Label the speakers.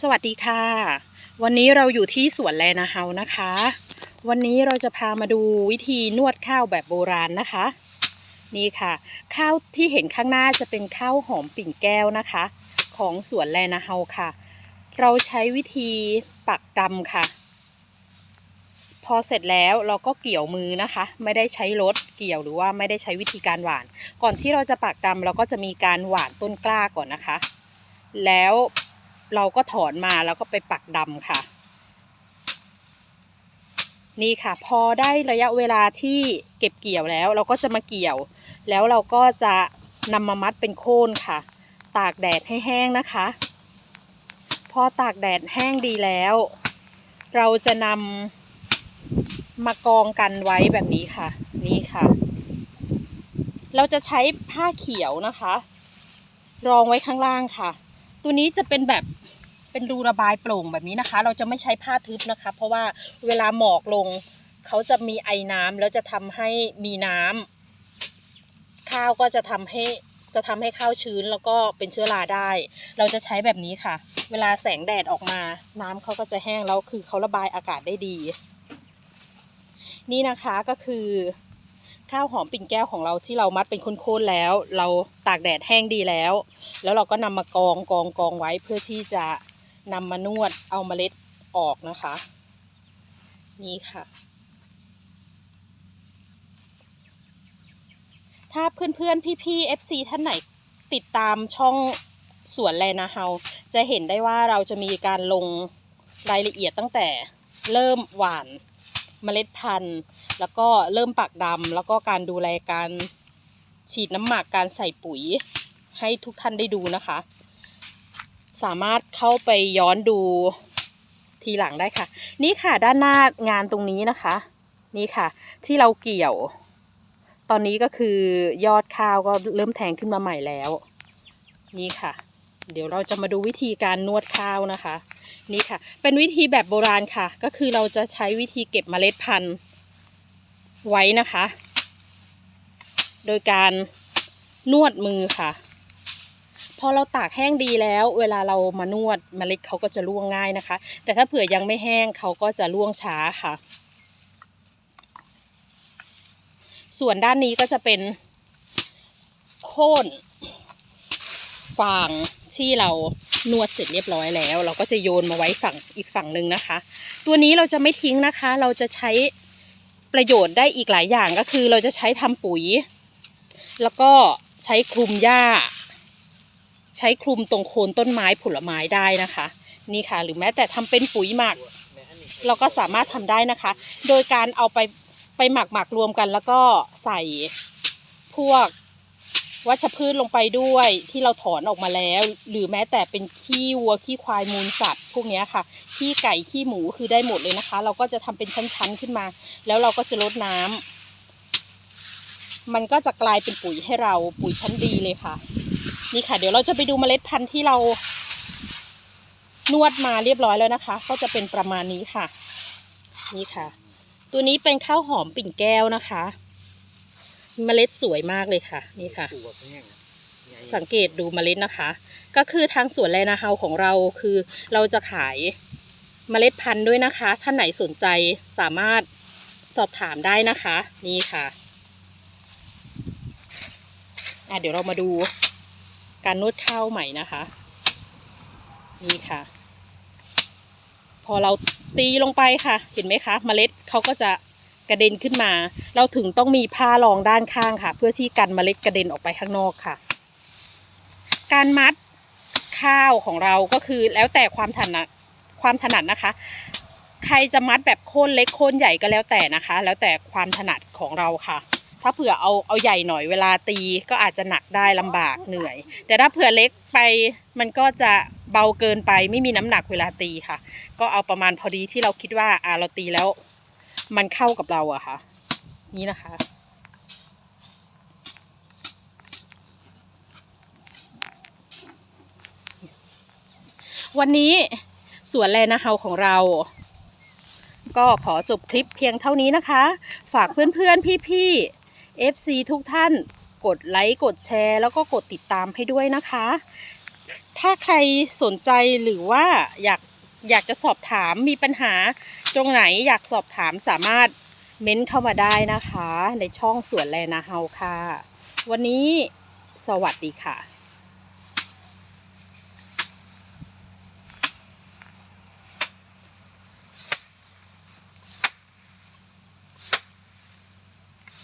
Speaker 1: สวัสดีค่ะ วันนี้เราอยู่ที่สวนแลนาเฮานะคะ วันนี้เราจะพามาดูวิธีนวดข้าวแบบโบราณนะคะ นี่ค่ะ ข้าวที่เห็นข้างหน้าจะเป็นข้าวหอมปิ่นแก้วนะคะ ของสวนแลนาเฮาค่ะ เราใช้วิธีปักดำค่ะ พอเสร็จแล้วเราก็เกี่ยวมือนะคะ ไม่ได้ใช้รถเกี่ยวหรือว่าไม่ได้ใช้วิธีการหว่าน ก่อนที่เราจะปักดำเราก็จะมีการหว่านต้นกล้าก่อนนะคะ แล้ว เราก็ถอนมาแล้วก็ไปปักดำค่ะ นี่ค่ะ พอได้ระยะเวลาที่เก็บเกี่ยวแล้ว เราก็จะมาเกี่ยว แล้วเราก็จะนำมามัดเป็นโคนค่ะ ตากแดดให้แห้งนะคะ พอตากแดดแห้งดีแล้ว เราจะนำมากองกันไว้แบบนี้ค่ะ นี่ค่ะ เราจะใช้ผ้าเขียวนะคะ รองไว้ข้างล่างค่ะ ตัวนี้จะเป็นแบบ เป็นรูระบายโปร่งแบบนี้นะคะ เราจะไม่ใช้ผ้าทึบนะคะ เพราะว่าเวลาหมอกลงเขาจะมีไอน้ำแล้วจะทำให้มีน้ำข้าวก็จะทำให้จะทำให้ข้าวชื้นแล้วก็เป็นเชื้อราได้ เราจะใช้แบบนี้ค่ะ เวลาแสงแดดออกมา น้ำเขาก็จะแห้งแล้วคือเขาระบายอากาศได้ดี นี่นะคะก็คือข้าวหอมปิ่นแก้วของเราที่เรามัดเป็นโคนๆแล้ว เราตากแดดแห้งดีแล้ว แล้วเราก็นำมากองกองกองไว้เพื่อที่จะ นำมานวดเอาเมล็ดออกนะคะ นี่ค่ะ ถ้าเพื่อนๆพี่ๆ FC ท่านไหนติดตามช่องสวนแลนาเฮาจะเห็นได้ว่าเราจะมีการลงรายละเอียดตั้งแต่เริ่มหว่านเมล็ดพันธุ์ แล้วก็เริ่มปักดำแล้วก็การดูแลการฉีดน้ำหมักการใส่ปุ๋ยให้ทุกท่านได้ดูนะคะ สามารถเข้าไปย้อนดูทีหลังได้ค่ะ นี่ค่ะด้านหน้างานตรงนี้นะคะ นี่ค่ะ ที่เราเกี่ยว ตอนนี้ก็คือยอดข้าวก็เริ่มแทงขึ้นมาใหม่แล้ว นี่ค่ะ เดี๋ยวเราจะมาดูวิธีการนวดข้าวนะคะ นี่ค่ะ เป็นวิธีแบบโบราณค่ะ ก็คือเราจะใช้วิธีเก็บเมล็ดพันธุ์ไว้นะคะ โดยการนวดมือค่ะ พอเราตากแห้งดีแล้ว เวลาเรามานวดเมล็ดเขาก็จะร่วงง่ายนะคะ แต่ถ้าเผื่อยังไม่แห้งเขาก็จะร่วงช้าค่ะ ส่วนด้านนี้ก็จะเป็นโค่นฟางที่เรานวดเสร็จเรียบร้อยแล้ว เราก็จะโยนมาไว้ฝั่งอีกฝั่งหนึ่งนะคะ ตัวนี้เราจะไม่ทิ้งนะคะ เราจะใช้ประโยชน์ได้อีกหลายอย่างก็คือเราจะใช้ทำปุ๋ย แล้วก็ใช้คลุมหญ้า ใช้คลุมตรงโคนต้นไม้ผลไม้ได้นะคะ นี่ค่ะ หรือแม้แต่ทำเป็นปุ๋ยหมัก เราก็สามารถทำได้นะคะ โดยการเอาไปไปหมักหมักรวมกันแล้วก็ใส่พวกวัชพืชลงไปด้วยที่เราถอนออกมาแล้ว หรือแม้แต่เป็นขี้วัวขี้ควายมูลสัตว์พวกนี้ค่ะขี้ไก่ขี้หมูคือได้หมดเลยนะคะ เราก็จะทำเป็นชั้นๆขึ้นมา แล้วเราก็จะลดน้ำมันก็จะกลายเป็นปุ๋ยให้เราปุ๋ยชั้นดีเลยค่ะ นี่ค่ะ เดี๋ยวเราจะไปดูเมล็ดพันธุ์ที่เรานวดมาเรียบร้อยแล้วนะคะ ก็จะเป็นประมาณนี้ค่ะ นี่ค่ะ ตัวนี้เป็นข้าวหอมปิ่นแก้วนะคะ เมล็ดสวยมากเลยค่ะ นี่ค่ะ สังเกตดูเมล็ดนะคะ ก็คือทางสวนแลนาเฮาของเราคือเราจะขายเมล็ดพันธุ์ด้วยนะคะ ท่านไหนสนใจสามารถสอบถามได้นะคะ นี่ค่ะอะ เดี๋ยวเรามาดู การนวดข้าวใหม่นะคะ นี่ค่ะ พอเราตีลงไปค่ะ เห็นไหมคะเมล็ดเขาก็จะกระเด็นขึ้นมา เราถึงต้องมีผ้ารองด้านข้างค่ะ เพื่อที่กันเมล็ดกระเด็นออกไปข้างนอกค่ะ การมัดข้าวของเราก็คือแล้วแต่ความถนัดความถนัดนะคะ ใครจะมัดแบบโค่นเล็กโค่นใหญ่ก็แล้วแต่นะคะ แล้วแต่ความถนัดของเราค่ะ ถ้าเผื่อเอาเอาใหญ่หน่อยเวลาตีก็อาจจะหนักได้ลำบากเหนื่อย แต่ถ้าเผื่อเล็กไปมันก็จะเบาเกินไปไม่มีน้ำหนักเวลาตีค่ะ ก็เอาประมาณพอดีที่เราคิดว่าอ่าเราตีแล้ว มันเข้ากับเราอะค่ะ นี่นะคะ วันนี้สวนแลนาเฮาของเรา ก็ขอจบคลิปเพียงเท่านี้นะคะ ฝากเพื่อนๆ พี่ๆ FC ทุกท่านกดไลค์กดแชร์ แล้วก็กดติดตามให้ด้วยนะคะ ถ้าใครสนใจหรือว่าอยากอยากจะสอบถามมีปัญหาตรงไหนอยากสอบถามสามารถเม้นเข้ามาได้นะคะ ในช่องสวนแลนาเฮาค่ะ วันนี้สวัสดีค่ะ